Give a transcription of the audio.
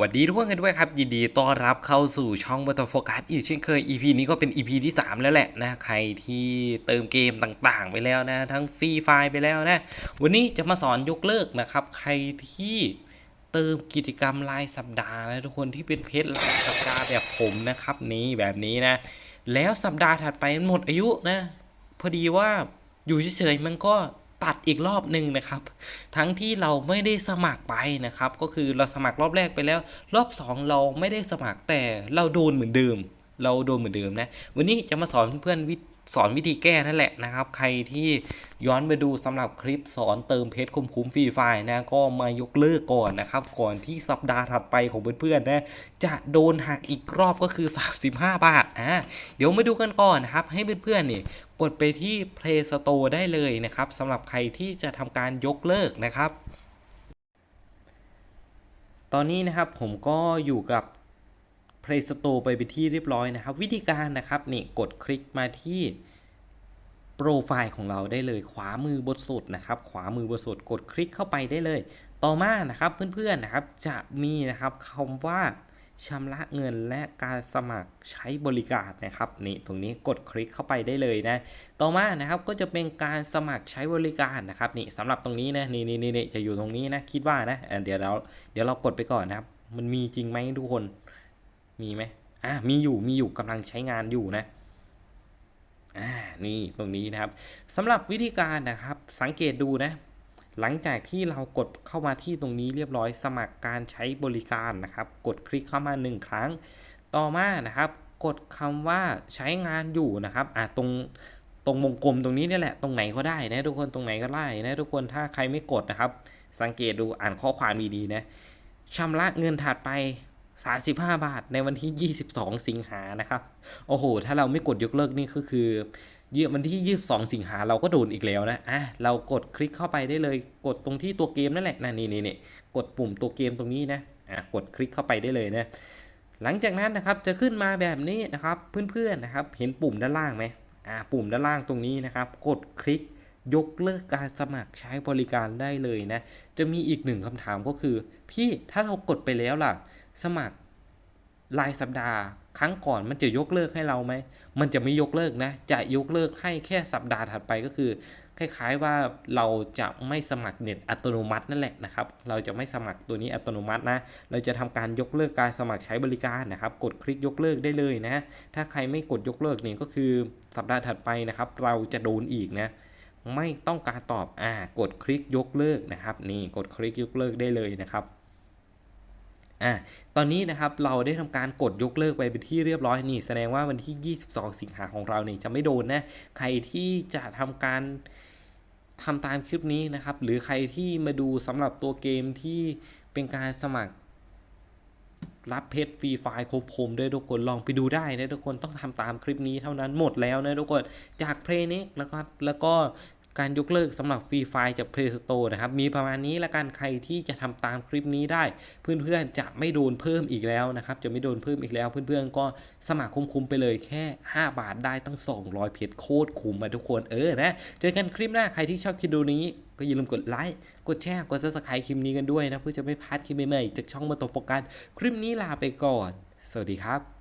วัสดีทุกคนกันด้วยครับ ยินดีต้อนรับเข้าสู่ช่องบัตโฟกัสอีกเช่นเคย EP นี้ก็เป็น EP ที่ 3 แล้วแหละนะ ใครที่เติมเกมต่างๆ ไปแล้วนะ ทั้งฟรีไฟล์ไปแล้วนะ วันนี้จะมาสอนยกเลิกนะครับ ใครที่เติมกิจกรรมรายสัปดาห์นะทุกคนที่เป็นเพจรายสัปดาห์แบบผมนะครับนี้แบบนี้นะ แล้วสัปดาห์ถัดไปมันหมดอายุนะ พอดีว่าอยู่เฉยๆมันก็ ตัดอีกรอบหนึ่งนะครับ ทั้งที่เราไม่ได้สมัครไปนะครับ ก็คือเราสมัครรอบแรกไปแล้ว รอบ 2 เราไม่ได้สมัครแต่เราโดนเหมือนเดิม เราโดนเหมือนเดิมนะ วันนี้จะมาสอนเพื่อนวิ สอนวิธีแก้นั่นแหละนะครับ ใครที่ย้อนไปดูสำหรับคลิปสอนเติมเพชรคุ้มคุ้มฟรีไฟล์นะก็มายกเลิกก่อนนะครับ ก่อนที่สัปดาห์ถัดไปของเพื่อนๆนะจะโดนหักอีกรอบก็คือ 35 บาทอะเดี๋ยวมาดูกันก่อนนะครับ ให้เพื่อนๆนี่กดไปที่ Play Store ได้เลยนะครับสำหรับใครที่จะทำการยกเลิกนะครับ ตอนนี้นะครับผมก็อยู่กับ Play Store ไปเป็นที่เรียบร้อยนะครับ วิธีการนะครับนี่กดคลิกมาที่โปรไฟล์ของเราได้เลยขวามือบนสุดนะครับ ขวามือบนสุดกดคลิกเข้าไปได้เลย ต่อมานะครับเพื่อนๆนะครับจะมีนะครับคำว่าชำระเงินและการสมัครใช้บริการนะครับนี่ตรงนี้กดคลิกเข้าไปได้เลยนะ ต่อมานะครับก็จะเป็นการสมัครใช้บริการนะครับนี่สำหรับตรงนี้นะนี่นี่นี่จะอยู่ตรงนี้นะคิดว่านะเอ่อเดี๋ยวเราเดี๋ยวเรากดไปก่อนนะครับ มันมีจริงไหมทุกคน มีไหมอ่ามีอยู่มีอยู่กำลังใช้งานอยู่นะอ่านี่ตรงนี้นะครับสำหรับวิธีการนะครับสังเกตดูนะหลังจากที่เรากดเข้ามาที่ตรงนี้เรียบร้อยสมัครการใช้บริการนะครับ กดคลิกเข้ามา 1 ครั้ง ต่อมานะครับ กดคำว่าใช้งานอยู่นะครับอ่าตรงตรงวงกลมตรงนี้นี่แหละตรงไหนก็ได้นะทุกคนตรงไหนก็ได้นะทุกคนถ้าใครไม่กดนะครับ สังเกตดูอ่านข้อความดีๆนะชำระเงินถัดไป 35 บาทในวันที่ 22 สิงหานะครับ โอ้โห ถ้าเราไม่กดยกเลิกนี่ก็คือเยอะวันที่ 22 สิงหาเราก็โดนอีกแล้วนะอะเรากดคลิกเข้าไปได้เลย กดตรงที่ตัวเกมนั่นแหละนะนี่นี่นี่กดปุ่มตัวเกมตรงนี้นะอะกดคลิกเข้าไปได้เลยนะหลังจากนั้นนะครับจะขึ้นมาแบบนี้นะครับเพื่อนๆนะครับ เห็นปุ่มด้านล่างไหมอ่าปุ่มด้านล่างตรงนี้นะครับ กดคลิกยกเลิกการสมัครใช้บริการได้เลยนะ จะมีอีกหนึ่งคำถามก็คือ พี่ถ้าเรากดไปแล้วล่ะ สมัครรายสัปดาห์ ครั้งก่อนมันจะยกเลิกให้เราไหม มันจะไม่ยกเลิกนะ จะยกเลิกให้แค่สัปดาห์ถัดไปก็คือ คล้ายๆว่าเราจะไม่สมัครเน็ตอัตโนมัตินั่นแหละนะครับ เราจะไม่สมัครตัวนี้อัตโนมัตินะ เราจะทำการยกเลิกการสมัครใช้บริการนะครับ กดคลิกยกเลิกได้เลยนะ ถ้าใครไม่กดยกเลิกเนี่ยก็คือสัปดาห์ถัดไปนะครับ เราจะโดนอีกนะไม่ต้องการตอบ อ่า กดคลิกยกเลิกนะครับ นี่ กดคลิกยกเลิกได้เลยนะครับ อะตอนนี้นะครับเราได้ทำการกดยกเลิกไปเป็นที่เรียบร้อยนี่แสดงว่าวันที่ 22 สิงหาของเราเนี่ยจะไม่โดนนะใครที่จะทำการทำตามคลิปนี้นะครับ หรือใครที่มาดูสำหรับตัวเกมที่เป็นการสมัครรับเพชรฟรีไฟล์ครบผมด้วยทุกคนลองไปดูได้นะทุกคนต้องทำตามคลิปนี้เท่านั้นหมดแล้วนะทุกคนจากเพลย์นิกนะครับ แล้วก็ การยกเลิกสำหรับฟรีไฟล์จาก Play Store นะครับ มีประมาณนี้ละกันใครที่จะทำตามคลิปนี้ได้ เพื่อนๆจะไม่โดนเพิ่มอีกแล้วนะครับ จะไม่โดนเพิ่มอีกแล้ว เพื่อนๆก็สมัครคุ้มๆไปเลยแค่ 5 บาทได้ตั้ง 200 เพชรโคตรคุ้มมาทุกคนเออนะ เจอกันคลิปหน้าใครที่ชอบคลิปดูนี้ ก็อย่าลืมกดไลค์กดแชร์กด subscribe คลิปนี้กันด้วยนะเพื่อจะไม่พลาดคลิปใหม่ๆจากช่องมาตโฟกัสคลิปนี้ลาไปก่อน สวัสดีครับ